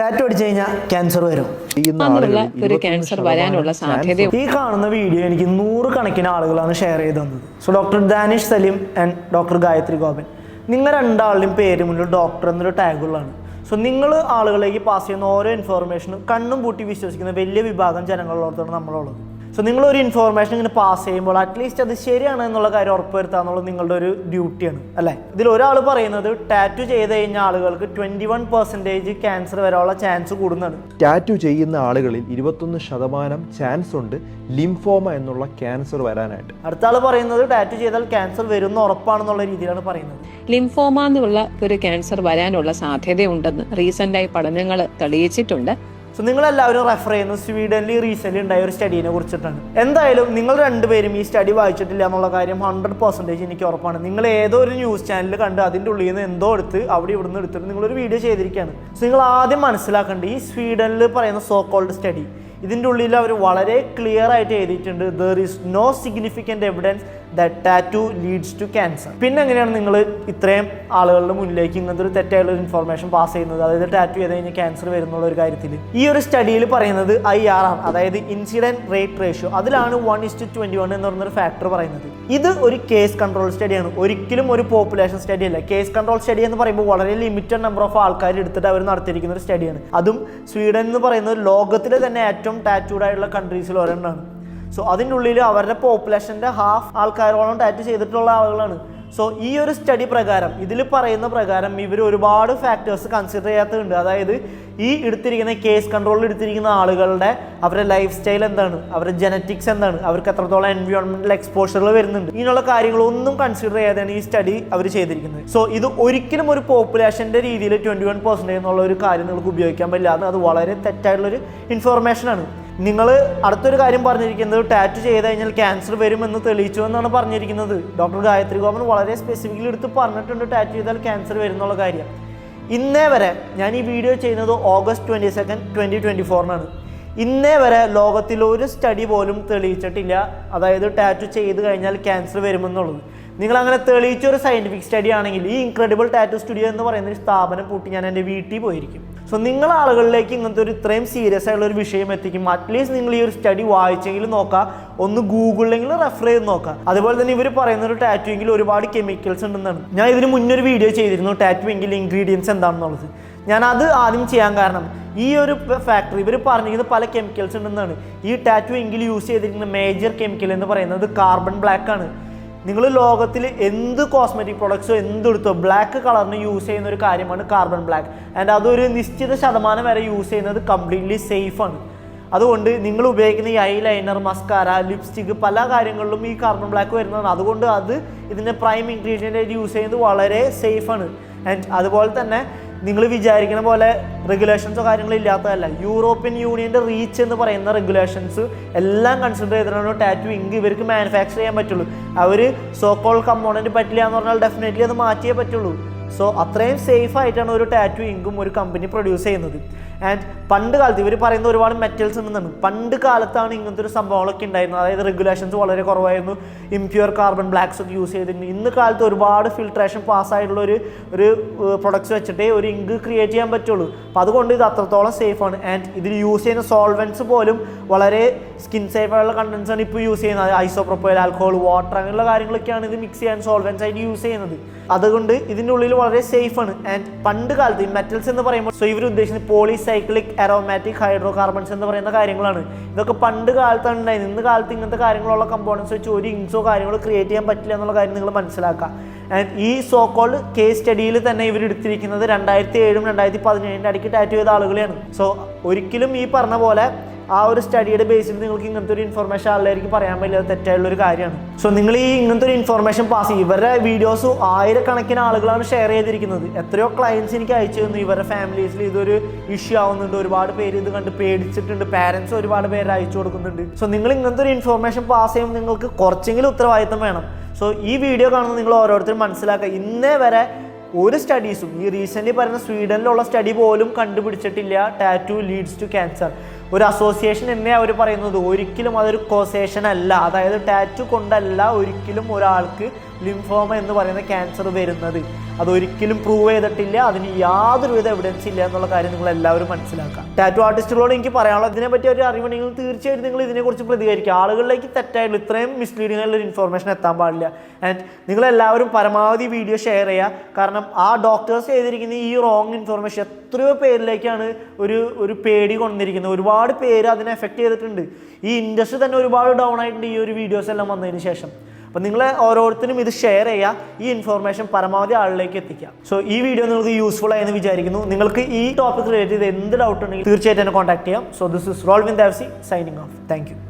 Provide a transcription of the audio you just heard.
Tattoo അടിച്ചു കഴിഞ്ഞാൽ cancer വരും. ഒരു 21 ക്യാൻസർ വരാനുള്ള സാധ്യത ഈ കാണുന്ന വീഡിയോ എനിക്ക് നൂറ് കണക്കിന് ആളുകളാണ് ഷെയർ ചെയ്ത് തന്നത്. So doctor Danish Salim and doctor Gayathri Gopan നിങ്ങൾ രണ്ടാളുടെയും പേര് മുന്നിൽ ഡോക്ടർ എന്നൊരു ടാഗുള്ളാണ് സോ നിങ്ങൾ ആളുകളിലേക്ക് പാസ് ചെയ്യുന്ന ഓരോ ഇൻഫോർമേഷനും കണ്ണും പൂട്ടി വിശ്വസിക്കുന്ന വലിയ വിഭാഗം ജനങ്ങളോടത്താണ് നമ്മളുള്ളത്. സോ നിങ്ങളൊരു ഒരു ഇൻഫോർമേഷൻ ഇങ്ങനെ പാസ് ചെയ്യുമ്പോൾ അറ്റ്ലീസ്റ്റ് അത് ശരിയാണ് എന്നുള്ള കാര്യം ഉറപ്പുവരുത്തുക എന്നുള്ളത് നിങ്ങളുടെ ഒരു ഡ്യൂട്ടിയാണ് അല്ലേ? ഇതിൽ ഒരാൾ പറയുന്നത് ടാറ്റു ചെയ്ത് കഴിഞ്ഞ ആളുകൾക്ക് ട്വന്റി വൺ പെർസെന്റേജ് ക്യാൻസർ വരാനുള്ള ചാൻസ് കൂടുന്നുണ്ട് ടാറ്റു ചെയ്യുന്ന ആളുകളിൽ ഇരുപത്തൊന്ന് ശതമാനം ചാൻസ് ഉണ്ട് ലിംഫോമ എന്നുള്ള ക്യാൻസർ വരാനായിട്ട്. അടുത്ത ആൾ പറയുന്നത് ടാറ്റു ചെയ്താൽ ക്യാൻസർ വരുന്ന ഉറപ്പാണെന്നുള്ള രീതിയിലാണ് പറയുന്നത്. ലിംഫോമ എന്നുള്ള ഒരു ക്യാൻസർ വരാനുള്ള സാധ്യതയുണ്ടെന്ന് റീസെന്റായി പഠനങ്ങൾ തെളിയിച്ചിട്ടുണ്ട്. സോ നിങ്ങൾ എല്ലാവരും റെഫർ ചെയ്യുന്നത് സ്വീഡനിൽ റീസെന്റ് ഉണ്ടായ ഒരു സ്റ്റഡീനെ കുറിച്ചിട്ടാണ്. എന്തായാലും നിങ്ങൾ രണ്ടുപേരും ഈ സ്റ്റഡി വായിച്ചിട്ടില്ല എന്നുള്ള കാര്യം ഹൺഡ്രഡ് പെർസെന്റേജ് എനിക്ക് ഉറപ്പാണ്. നിങ്ങൾ ഏതോ ഒരു ന്യൂസ് ചാനൽ കണ്ട് അതിന്റെ ഉള്ളിൽ നിന്ന് എന്തോ എടുത്ത് അവിടെ ഇവിടുന്ന് എടുത്തിട്ട് നിങ്ങളൊരു വീഡിയോ ചെയ്തിരിക്കുകയാണ്. സോ നിങ്ങൾ ആദ്യം മനസ്സിലാക്കേണ്ട ഈ സ്വീഡനിൽ പറയുന്ന സോ കോൾഡ് സ്റ്റഡി ഇതിന്റെ ഉള്ളിൽ അവർ വളരെ ക്ലിയർ ആയിട്ട് എഴുതിയിട്ടുണ്ട് there is no significant evidence that tattoo leads to cancer പിന്നെ എങ്ങനെയാണ് നിങ്ങൾ ഇത്രയും ആളുകളുടെ മുന്നിലേക്ക് ഇങ്ങനത്തെ ഒരു തെറ്റായുള്ള ഒരു ഇൻഫർമേഷൻ പാസ് ചെയ്യുന്നത്? അതായത് ടാറ്റു ചെയ്ത് കഴിഞ്ഞാൽ ക്യാൻസർ വരുന്നുള്ള ഒരു കാര്യത്തിൽ ഈ ഒരു സ്റ്റഡിയിൽ പറയുന്നത് ഐ ആർ ആണ്. അതായത് ഇൻസിഡന്റ് റേറ്റ് റേഷ്യോ അതിലാണ് one is to twenty one എന്ന് പറയുന്നൊരു ഫാക്ടർ പറയുന്നത്. ഇത് ഒരു കേസ് കൺട്രോൾ സ്റ്റഡിയാണ് ഒരിക്കലും ഒരു പോപ്പുലേഷൻ സ്റ്റഡി അല്ല. കേസ് കൺട്രോൾ സ്റ്റഡി എന്ന് പറയുമ്പോൾ വളരെ ലിമിറ്റഡ് നമ്പർ ഓഫ് ആൾക്കാർ എടുത്തിട്ട് അവർ നടത്തിയിരിക്കുന്ന ഒരു സ്റ്റഡിയാണ് അതും സ്വീഡൻ എന്ന് പറയുന്നത് ലോകത്തിലെ തന്നെ ഏറ്റവും ടാറ്റൂഡ് ആയിട്ടുള്ള കൺട്രീസിൽ ഒരെണ്ണമാണ് സോ അതിന്റെ ഉള്ളിൽ അവരുടെ പോപ്പുലേഷന്റെ ഹാഫ് ആൾക്കാരോളം ടാറ്റ് ചെയ്തിട്ടുള്ള ആളുകളാണ്. സോ ഈ ഒരു സ്റ്റഡി പ്രകാരം ഇതിൽ പറയുന്ന പ്രകാരം ഇവർ ഒരുപാട് ഫാക്ടേഴ്സ് കൺസിഡർ ചെയ്യാത്തതുണ്ട്. അതായത് ഈ എടുത്തിരിക്കുന്ന കേസ് കൺട്രോളിൽ എടുത്തിരിക്കുന്ന ആളുകളുടെ അവരുടെ ലൈഫ് സ്റ്റൈൽ എന്താണ്? അവരുടെ ജനറ്റിക്സ് എന്താണ്? അവർക്ക് എത്രത്തോളം എൻവയോൺമെന്റൽ എക്സ്പോഷറുകൾ വരുന്നുണ്ട്? ഇങ്ങനെയുള്ള കാര്യങ്ങളൊന്നും കൺസിഡർ ചെയ്യാതെയാണ് ഈ സ്റ്റഡി അവർ ചെയ്തിരിക്കുന്നത്. സോ ഇത് ഒരിക്കലും ഒരു പോപ്പുലേഷന്റെ രീതിയിൽ ട്വന്റി വൺ പെർസെന്റേജ് എന്നുള്ള ഒരു കാര്യം നിങ്ങൾക്ക് ഉപയോഗിക്കാൻ പറ്റില്ല. അത് വളരെ തെറ്റായിട്ടുള്ളൊരു ഇൻഫോർമേഷനാണ് നിങ്ങൾ അടുത്തൊരു കാര്യം പറഞ്ഞിരിക്കുന്നത് ടാറ്റു ചെയ്ത് കഴിഞ്ഞാൽ ക്യാൻസർ വരുമെന്ന് തെളിയിച്ചു എന്നാണ് പറഞ്ഞിരിക്കുന്നത്. ഡോക്ടർ ഗായത്രി ഗോപൻ വളരെ സ്പെസിഫിക്കലി എടുത്ത് പറഞ്ഞിട്ടുണ്ട് ടാറ്റു ചെയ്താൽ ക്യാൻസർ വരുന്നുള്ള കാര്യം. ഇന്നേ വരെ ഞാൻ ഈ വീഡിയോ ചെയ്യുന്നത് August twenty second twenty twenty ഫോറിനാണ് ഇന്നേ വരെ ലോകത്തിൽ ഒരു സ്റ്റഡി പോലും തെളിയിച്ചിട്ടില്ല. അതായത് ടാറ്റു ചെയ്ത് കഴിഞ്ഞാൽ ക്യാൻസർ വരുമെന്നുള്ളത്. നിങ്ങൾ അങ്ങനെ തെളിയിച്ച ഒരു സയന്റിഫിക് സ്റ്റഡി ആണെങ്കിൽ ഈ ഇൻക്രെഡിബിൾ ടാറ്റു സ്റ്റുഡിയോ എന്ന് പറയുന്ന ഒരു സ്ഥാപനം പൂട്ടി ഞാൻ എന്റെ വീട്ടിൽ പോയിരിക്കും. സോ നിങ്ങൾ ആളുകളിലേക്ക് ഇങ്ങനത്തെ ഒരു ഇത്രയും സീരിയസ് ആയിട്ടുള്ള ഒരു വിഷയം എത്തിക്കും. അറ്റ്ലീസ്റ്റ് നിങ്ങൾ ഈ ഒരു സ്റ്റഡി വായിച്ചെങ്കിലും നോക്കുക ഒന്ന് ഗൂഗിളിലെങ്കിലും റെഫർ ചെയ്ത് നോക്കുക അതുപോലെ തന്നെ ഇവർ പറയുന്ന ഒരു ടാറ്റുവെങ്കിൽ ഒരുപാട് കെമിക്കൽസ് ഉണ്ടെന്നാണ്. ഞാൻ ഇതിന് ഒരു വീഡിയോ ചെയ്തിരുന്നു. ടാറ്റുവെങ്കിൽ ഇൻഗ്രീഡിയൻസ് എന്താണെന്നുള്ളത്. ഞാൻ അത് ആദ്യം ചെയ്യാൻ കാരണം ഈ ഒരു ഫാക്ടറി ഇവർ പറഞ്ഞിരിക്കുന്നത് പല കെമിക്കൽസ് ഉണ്ടെന്നാണ്. ഈ ടാറ്റു എങ്കിൽ യൂസ് ചെയ്തിരിക്കുന്ന മേജർ കെമിക്കൽ എന്ന് പറയുന്നത് കാർബൺ ബ്ലാക്ക് ആണ്. നിങ്ങൾ ലോകത്തിൽ എന്ത് കോസ്മെറ്റിക് പ്രൊഡക്ട്സോ എന്തെടുത്തോ ബ്ലാക്ക് കളറിന് യൂസ് ചെയ്യുന്ന ഒരു കാര്യമാണ് കാർബൺ ബ്ലാക്ക് ആൻഡ് അതൊരു നിശ്ചിത ശതമാനം വരെ യൂസ് ചെയ്യുന്നത് കംപ്ലീറ്റ്ലി സേഫാണ് അതുകൊണ്ട് നിങ്ങൾ ഉപയോഗിക്കുന്ന ഈ ഐ ലൈനർ മസ്കാര ലിപ്സ്റ്റിക് പല കാര്യങ്ങളിലും ഈ കാർബൺ ബ്ലാക്ക് വരുന്നതാണ്. അതുകൊണ്ട് അത് ഇതിന്റെ പ്രൈം ഇൻഗ്രീഡിയന്റ് ആയിട്ട് യൂസ് ചെയ്യുന്നത് വളരെ സേഫാണ് ആൻഡ് അതുപോലെ തന്നെ നിങ്ങൾ വിചാരിക്കുന്ന പോലെ റെഗുലേഷൻസോ കാര്യങ്ങളോ ഇല്ലാത്തതല്ല. യൂറോപ്യൻ യൂണിയന്റെ റീച്ച് എന്ന് പറയുന്ന റെഗുലേഷൻസ് എല്ലാം കൺസിഡർ ചെയ്തിട്ടാണ് ടാറ്റു ഇങ്ക് ഇവർക്ക് മാനുഫാക്ചർ ചെയ്യാൻ പറ്റുള്ളൂ. അവർ സോക്കോൾ കമ്പോണന്റ് പറ്റില്ല എന്ന് പറഞ്ഞാൽ ഡെഫിനറ്റ്ലി അത് മാറ്റിയേ പറ്റുള്ളൂ. സോ അത്രയും സേഫ് ആയിട്ടാണ് ഒരു ടാറ്റു ഇങ്കും ഒരു കമ്പനി പ്രൊഡ്യൂസ് ചെയ്യുന്നത്. ആൻഡ് പണ്ട് കാലത്ത് ഇവർ പറയുന്ന ഒരുപാട് മെറ്റൽസ് ഉണ്ടെന്നാണ് പണ്ട് കാലത്താണ് ഇങ്ങനത്തെ ഒരു സംഭവങ്ങളൊക്കെ ഉണ്ടായിരുന്നത്. അതായത് റെഗുലേഷൻസ് വളരെ കുറവായിരുന്നു. ഇംപ്യൂർ കാർബൺ ബ്ലാക്സ് ഒക്കെ യൂസ് ചെയ്തിട്ടുണ്ട് ഇന്ന് കാലത്ത് ഒരുപാട് ഫിൽട്രേഷൻ പാസ്സായിട്ടുള്ള ഒരു ഒരു പ്രൊഡക്ട്സ് വെച്ചിട്ടേ ഒരു ഇങ്ക് ക്രിയേറ്റ് ചെയ്യാൻ പറ്റുള്ളൂ. അപ്പോൾ അതുകൊണ്ട് ഇത് അത്രത്തോളം സേഫാണ് ആൻഡ് ഇതിൽ യൂസ് ചെയ്യുന്ന സോൾവെൻസ് പോലും വളരെ സ്കിൻ സേഫ് ആയിട്ടുള്ള കണ്ടൻസ് ആണ് ഇപ്പോൾ യൂസ് ചെയ്യുന്നത്. ഐസോപ്രൊപ്പൈൽ ആൽക്കഹോൾ വാട്ടർ അങ്ങനെയുള്ള കാര്യങ്ങളൊക്കെയാണ് ഇത് മിക്സ് ചെയ്യാൻ സോൾവെൻസ് ആയിട്ട് യൂസ് ചെയ്യുന്നത്. അതുകൊണ്ട് ഇതിന്റെ ഉള്ളിൽ വളരെ സേഫ് ആണ്. ആൻഡ് പണ്ട് കാലത്ത് ഈ മെറ്റൽസ് എന്ന് പറയുമ്പോൾ സോ ഇവർ ഉദ്ദേശിക്കുന്നത് പോളിസൈക്ലിക് അറോമാറ്റിക് ഹൈഡ്രോ കാർബൺസ് എന്ന് പറയുന്ന കാര്യങ്ങളാണ്. ഇതൊക്കെ പണ്ട് കാലത്താണ് ഉണ്ടായത് ഇന്ന് കാലത്ത് ഇങ്ങനത്തെ കാര്യങ്ങളുള്ള കമ്പോണൻസ് വെച്ച് ഒരു ഇങ്സോ കാര്യങ്ങളോ ക്രിയേറ്റ് ചെയ്യാൻ പറ്റില്ല എന്നുള്ള കാര്യം നിങ്ങൾ മനസ്സിലാക്കുക. ആൻഡ് ഈ സോ കോൾഡ് കേസ് സ്റ്റഡിയിൽ തന്നെ ഇവർ എടുത്തിരിക്കുന്നത് രണ്ടായിരത്തി ഏഴും രണ്ടായിരത്തി പതിനേഴിന്റെ ഇടയ്ക്ക് ടാറ്റു ചെയ്ത ആളുകളെയാണ്. സോ ഒരിക്കലും ഈ പറഞ്ഞ പോലെ ആ ഒരു സ്റ്റഡിയുടെ ബേസിൽ നിങ്ങൾക്ക് ഇങ്ങനത്തെ ഒരു ഇൻഫർമേഷൻ ആളുകളായിരിക്കും പറയാൻ പറ്റില്ല. തെറ്റായുള്ള ഒരു കാര്യമാണ്. സോ നിങ്ങൾ ഈ ഇങ്ങനത്തെ ഒരു ഇൻഫർമേഷൻ പാസ് ചെയ്യും. ഇവരുടെ വീഡിയോസ് ആയിരക്കണക്കിന് ആളുകളാണ് ഷെയർ ചെയ്തിരിക്കുന്നത്. എത്രയോ ക്ലയൻസ് എനിക്ക് അയച്ചു തന്നു. ഇവരുടെ ഫാമിലീസിൽ ഇതൊരു ഇഷ്യൂ ആവുന്നുണ്ട്. ഒരുപാട് പേര് ഇത് കണ്ട് പേടിച്ചിട്ടുണ്ട്. പാരൻസ് ഒരുപാട് പേര് അയച്ചു കൊടുക്കുന്നുണ്ട്. സോ നിങ്ങൾ ഇങ്ങനത്തെ ഒരു ഇൻഫർമേഷൻ പാസ് ചെയ്യുമ്പോൾ നിങ്ങൾക്ക് കുറച്ചെങ്കിലും ഉത്തരവാദിത്തം വേണം. സോ ഈ വീഡിയോ കാണുന്ന നിങ്ങൾ ഓരോരുത്തരും മനസ്സിലാക്കുക. ഇന്നേ വരെ ഒരു സ്റ്റഡീസും ഈ റീസെന്റ് പറയുന്ന സ്വീഡനിലുള്ള സ്റ്റഡി പോലും കണ്ടുപിടിച്ചിട്ടില്ല. ടാറ്റു ലീഡ്സ് ടു ക്യാൻസർ ഒരു അസോസിയേഷൻ എന്നേ അവർ പറയുന്നത്. ഒരിക്കലും അതൊരു കോസേഷൻ അല്ല. അതായത് ടാറ്റു കൊണ്ടല്ല ഒരിക്കലും ഒരാൾക്ക് ലിംഫോമ എന്ന് പറയുന്ന ക്യാൻസർ വരുന്നത്. അതൊരിക്കലും പ്രൂവ് ചെയ്തിട്ടില്ല. അതിന് യാതൊരുവിധ എവിഡൻസ് ഇല്ല എന്നുള്ള കാര്യം നിങ്ങൾ എല്ലാവരും മനസ്സിലാക്കുക. ടാറ്റു ആർട്ടിസ്റ്റുകളോട് എനിക്ക് പറയാനുള്ളത് ഇതിനെപ്പറ്റി ഒരു അറിവുണ്ടെങ്കിൽ തീർച്ചയായിട്ടും നിങ്ങൾ ഇതിനെക്കുറിച്ച് പ്രതികരിക്കുക. ആളുകളിലേക്ക് തെറ്റായിട്ടുള്ള ഇത്രയും മിസ്ലീഡിംഗ് ഒരു ഇൻഫർമേഷൻ എത്താൻ പാടില്ല. ആൻഡ് നിങ്ങൾ എല്ലാവരും പരമാവധി വീഡിയോ ഷെയർ ചെയ്യുക. കാരണം ആ ഡോക്ടേഴ്സ് ചെയ്തിരിക്കുന്ന ഈ റോങ് ഇൻഫർമേഷൻ എത്രയോ പേരിലേക്കാണ് ഒരു ഒരു പേടി കൊണ്ടിരിക്കുന്നത്. ഒരുപാട് പേര് അതിനെ എഫക്റ്റ് ചെയ്തിട്ടുണ്ട്. ഈ ഇൻഡസ്ട്രി തന്നെ ഒരുപാട് ഡൗൺ ആയിട്ടുണ്ട് ഈ ഒരു വീഡിയോസ് എല്ലാം വന്നതിന് ശേഷം. അപ്പം നിങ്ങൾ ഓരോരുത്തരും ഇത് ഷെയർ ചെയ്യുക ഈ ഇൻഫോർമേഷൻ പരമാവധി ആളിലേക്ക് എത്തിക്കുക. സോ ഈ വീഡിയോ നിങ്ങൾക്ക് യൂസ്ഫുൾ ആയെന്ന് വിചാരിക്കുന്നു. നിങ്ങൾക്ക് ഈ ടോപ്പിക് റിലേറ്റ് ചെയ്ത് എന്ത് ഡൗട്ട് ഉണ്ടെങ്കിൽ തീർച്ചയായിട്ടും എന്നെ കോൺടാക്ട് ചെയ്യാം. സോ ദിസ് ഇസ് റോൾവിൻ വിൻ ദാവ്സി സൈനിങ് ഓഫ് താങ്ക്